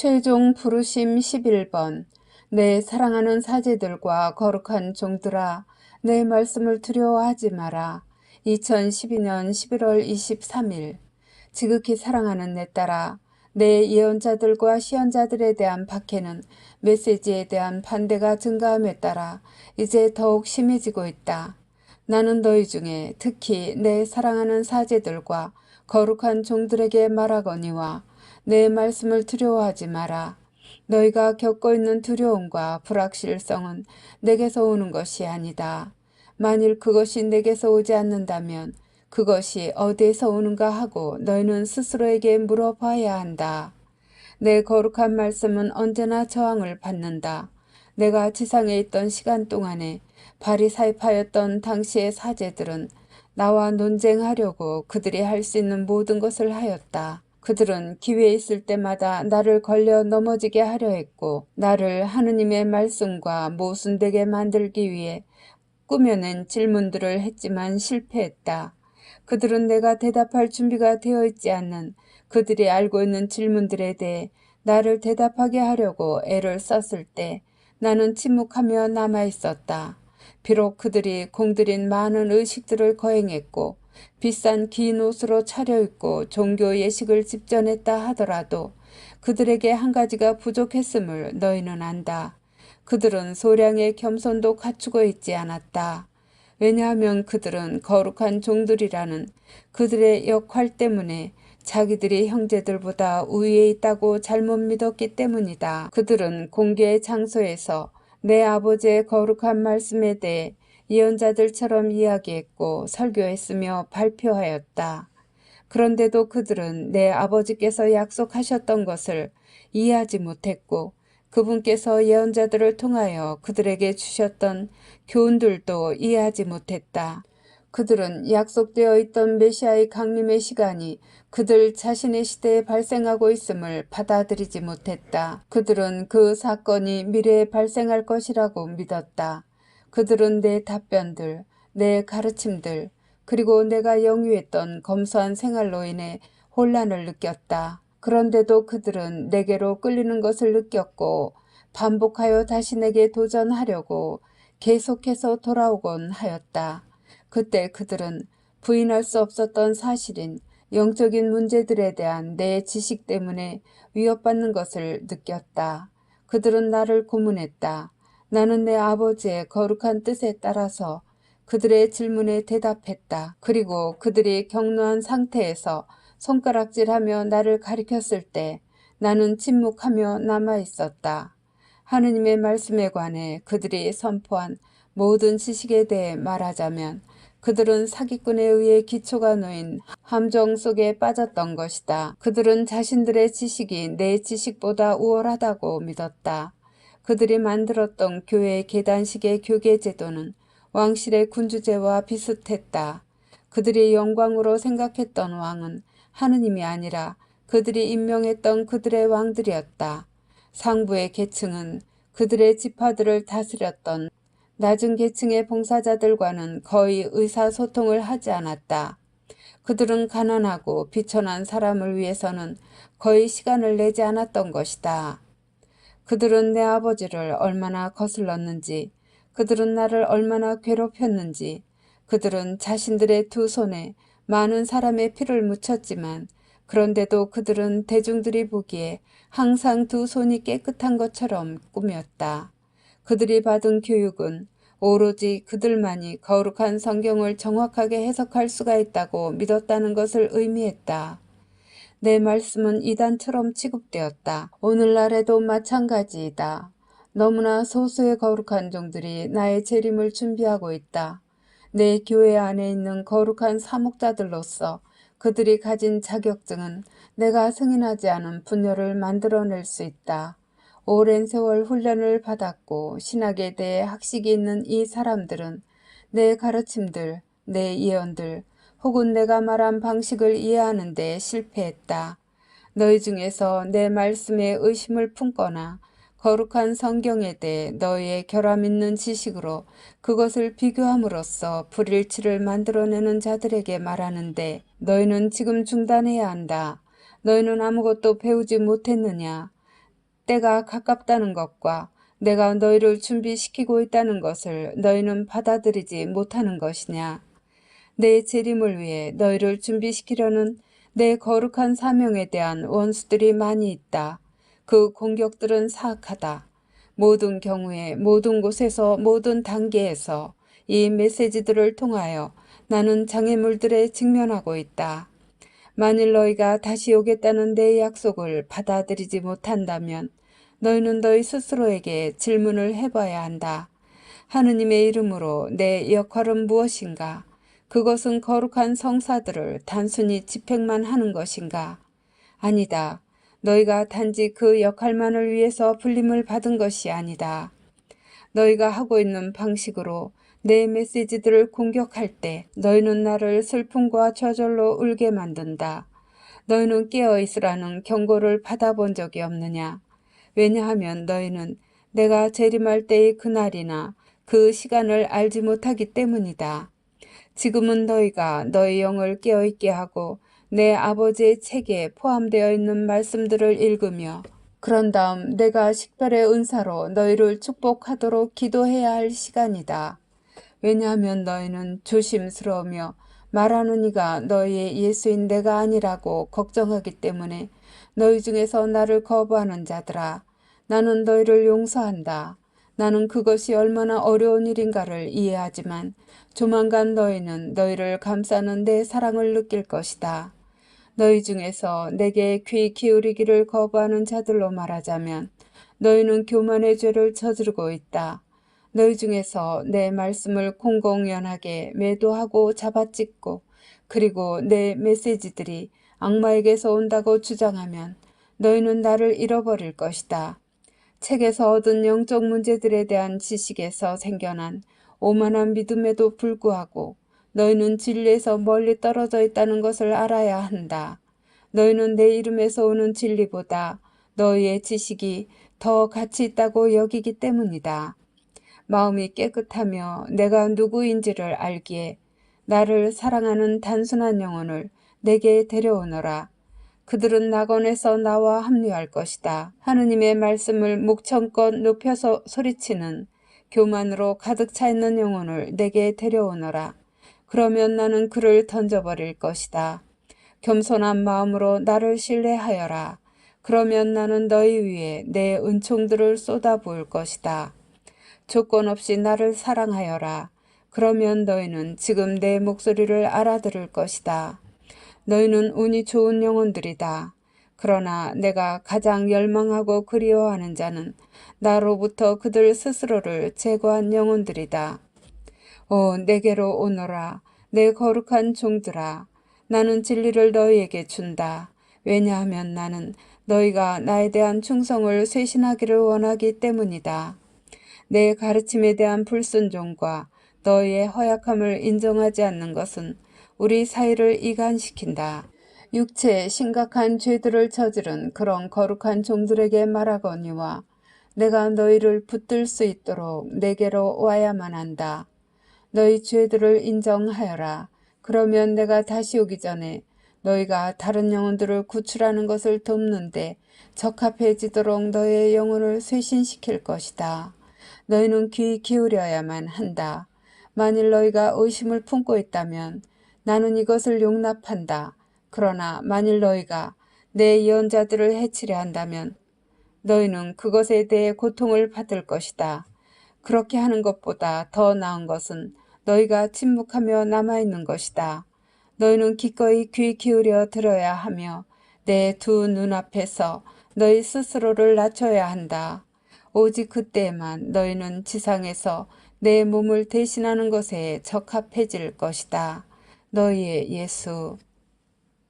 최종 부르심 11번 내 사랑하는 사제들과 거룩한 종들아 내 말씀을 두려워하지 마라. 2012년 11월 23일 지극히 사랑하는 내 딸아 내 예언자들과 시언자들에 대한 박해는 메시지에 대한 반대가 증가함에 따라 이제 더욱 심해지고 있다. 나는 너희 중에 특히 내 사랑하는 사제들과 거룩한 종들에게 말하거니와 내 말씀을 두려워하지 마라. 너희가 겪고 있는 두려움과 불확실성은 내게서 오는 것이 아니다. 만일 그것이 내게서 오지 않는다면 그것이 어디에서 오는가 하고 너희는 스스로에게 물어봐야 한다. 내 거룩한 말씀은 언제나 저항을 받는다. 내가 지상에 있던 시간 동안에 바리사입하였던 당시의 사제들은 나와 논쟁하려고 그들이 할 수 있는 모든 것을 하였다. 그들은 기회 있을 때마다 나를 걸려 넘어지게 하려 했고 나를 하느님의 말씀과 모순되게 만들기 위해 꾸며낸 질문들을 했지만 실패했다. 그들은 내가 대답할 준비가 되어 있지 않는 그들이 알고 있는 질문들에 대해 나를 대답하게 하려고 애를 썼을 때 나는 침묵하며 남아 있었다. 비록 그들이 공들인 많은 의식들을 거행했고 비싼 긴 옷으로 차려입고 종교 예식을 집전했다 하더라도 그들에게 한 가지가 부족했음을 너희는 안다. 그들은 소량의 겸손도 갖추고 있지 않았다. 왜냐하면 그들은 거룩한 종들이라는 그들의 역할 때문에 자기들이 형제들보다 우위에 있다고 잘못 믿었기 때문이다. 그들은 공개의 장소에서 내 아버지의 거룩한 말씀에 대해 예언자들처럼 이야기했고 설교했으며 발표하였다. 그런데도 그들은 내 아버지께서 약속하셨던 것을 이해하지 못했고 그분께서 예언자들을 통하여 그들에게 주셨던 교훈들도 이해하지 못했다. 그들은 약속되어 있던 메시아의 강림의 시간이 그들 자신의 시대에 발생하고 있음을 받아들이지 못했다. 그들은 그 사건이 미래에 발생할 것이라고 믿었다. 그들은 내 답변들, 내 가르침들, 그리고 내가 영유했던 검소한 생활로 인해 혼란을 느꼈다. 그런데도 그들은 내게로 끌리는 것을 느꼈고 반복하여 다시 내게 도전하려고 계속해서 돌아오곤 하였다. 그때 그들은 부인할 수 없었던 사실인 영적인 문제들에 대한 내 지식 때문에 위협받는 것을 느꼈다. 그들은 나를 고문했다. 나는 내 아버지의 거룩한 뜻에 따라서 그들의 질문에 대답했다. 그리고 그들이 격노한 상태에서 손가락질하며 나를 가리켰을 때 나는 침묵하며 남아 있었다. 하느님의 말씀에 관해 그들이 선포한 모든 지식에 대해 말하자면 그들은 사기꾼에 의해 기초가 놓인 함정 속에 빠졌던 것이다. 그들은 자신들의 지식이 내 지식보다 우월하다고 믿었다. 그들이 만들었던 교회의 계단식의 교계 제도는 왕실의 군주제와 비슷했다. 그들이 영광으로 생각했던 왕은 하느님이 아니라 그들이 임명했던 그들의 왕들이었다. 상부의 계층은 그들의 지파들을 다스렸던 낮은 계층의 봉사자들과는 거의 의사소통을 하지 않았다. 그들은 가난하고 비천한 사람을 위해서는 거의 시간을 내지 않았던 것이다. 그들은 내 아버지를 얼마나 거슬렀는지, 그들은 나를 얼마나 괴롭혔는지, 그들은 자신들의 두 손에 많은 사람의 피를 묻혔지만, 그런데도 그들은 대중들이 보기에 항상 두 손이 깨끗한 것처럼 꾸몄다. 그들이 받은 교육은 오로지 그들만이 거룩한 성경을 정확하게 해석할 수가 있다고 믿었다는 것을 의미했다. 내 말씀은 이단처럼 취급되었다. 오늘날에도 마찬가지이다. 너무나 소수의 거룩한 종들이 나의 재림을 준비하고 있다. 내 교회 안에 있는 거룩한 사목자들로서 그들이 가진 자격증은 내가 승인하지 않은 분열을 만들어낼 수 있다. 오랜 세월 훈련을 받았고 신학에 대해 학식이 있는 이 사람들은 내 가르침들, 내 예언들, 혹은 내가 말한 방식을 이해하는 데 실패했다. 너희 중에서 내 말씀에 의심을 품거나 거룩한 성경에 대해 너희의 결함 있는 지식으로 그것을 비교함으로써 불일치를 만들어내는 자들에게 말하는데 너희는 지금 중단해야 한다. 너희는 아무것도 배우지 못했느냐? 때가 가깝다는 것과 내가 너희를 준비시키고 있다는 것을 너희는 받아들이지 못하는 것이냐? 내 재림을 위해 너희를 준비시키려는 내 거룩한 사명에 대한 원수들이 많이 있다. 그 공격들은 사악하다. 모든 경우에 모든 곳에서 모든 단계에서 이 메시지들을 통하여 나는 장애물들에 직면하고 있다. 만일 너희가 다시 오겠다는 내 약속을 받아들이지 못한다면 너희는 너희 스스로에게 질문을 해봐야 한다. 하느님의 이름으로 내 역할은 무엇인가? 그것은 거룩한 성사들을 단순히 집행만 하는 것인가? 아니다. 너희가 단지 그 역할만을 위해서 불림을 받은 것이 아니다. 너희가 하고 있는 방식으로 내 메시지들을 공격할 때 너희는 나를 슬픔과 저절로 울게 만든다. 너희는 깨어 있으라는 경고를 받아본 적이 없느냐? 왜냐하면 너희는 내가 재림할 때의 그날이나 그 시간을 알지 못하기 때문이다. 지금은 너희가 너희 영을 깨어있게 하고 내 아버지의 책에 포함되어 있는 말씀들을 읽으며 그런 다음 내가 식별의 은사로 너희를 축복하도록 기도해야 할 시간이다. 왜냐하면 너희는 조심스러우며 말하는 이가 너희의 예수인 내가 아니라고 걱정하기 때문에 너희 중에서 나를 거부하는 자들아 나는 너희를 용서한다. 나는 그것이 얼마나 어려운 일인가를 이해하지만 조만간 너희는 너희를 감싸는 내 사랑을 느낄 것이다. 너희 중에서 내게 귀 기울이기를 거부하는 자들로 말하자면 너희는 교만의 죄를 저지르고 있다. 너희 중에서 내 말씀을 공공연하게 매도하고 잡아찍고 그리고 내 메시지들이 악마에게서 온다고 주장하면 너희는 나를 잃어버릴 것이다. 책에서 얻은 영적 문제들에 대한 지식에서 생겨난 오만한 믿음에도 불구하고 너희는 진리에서 멀리 떨어져 있다는 것을 알아야 한다. 너희는 내 이름에서 오는 진리보다 너희의 지식이 더 가치 있다고 여기기 때문이다. 마음이 깨끗하며 내가 누구인지를 알기에 나를 사랑하는 단순한 영혼을 내게 데려오너라. 그들은 낙원에서 나와 합류할 것이다. 하느님의 말씀을 목청껏 높여서 소리치는 교만으로 가득 차 있는 영혼을 내게 데려오너라. 그러면 나는 그를 던져버릴 것이다. 겸손한 마음으로 나를 신뢰하여라. 그러면 나는 너희 위에 내 은총들을 쏟아부을 것이다. 조건 없이 나를 사랑하여라. 그러면 너희는 지금 내 목소리를 알아들을 것이다. 너희는 운이 좋은 영혼들이다. 그러나 내가 가장 열망하고 그리워하는 자는 나로부터 그들 스스로를 제거한 영혼들이다. 오, 내게로 오너라. 내 거룩한 종들아. 나는 진리를 너희에게 준다. 왜냐하면 나는 너희가 나에 대한 충성을 쇄신하기를 원하기 때문이다. 내 가르침에 대한 불순종과 너희의 허약함을 인정하지 않는 것은 우리 사이를 이간시킨다. 육체에 심각한 죄들을 저지른 그런 거룩한 종들에게 말하거니와 내가 너희를 붙들 수 있도록 내게로 와야만 한다. 너희 죄들을 인정하여라. 그러면 내가 다시 오기 전에 너희가 다른 영혼들을 구출하는 것을 돕는데 적합해지도록 너희의 영혼을 쇄신시킬 것이다. 너희는 귀 기울여야만 한다. 만일 너희가 의심을 품고 있다면 나는 이것을 용납한다. 그러나 만일 너희가 내 예언자들을 해치려 한다면 너희는 그것에 대해 고통을 받을 것이다. 그렇게 하는 것보다 더 나은 것은 너희가 침묵하며 남아있는 것이다. 너희는 기꺼이 귀 기울여 들어야 하며 내 두 눈앞에서 너희 스스로를 낮춰야 한다. 오직 그때만 너희는 지상에서 내 몸을 대신하는 것에 적합해질 것이다. 너희의 예수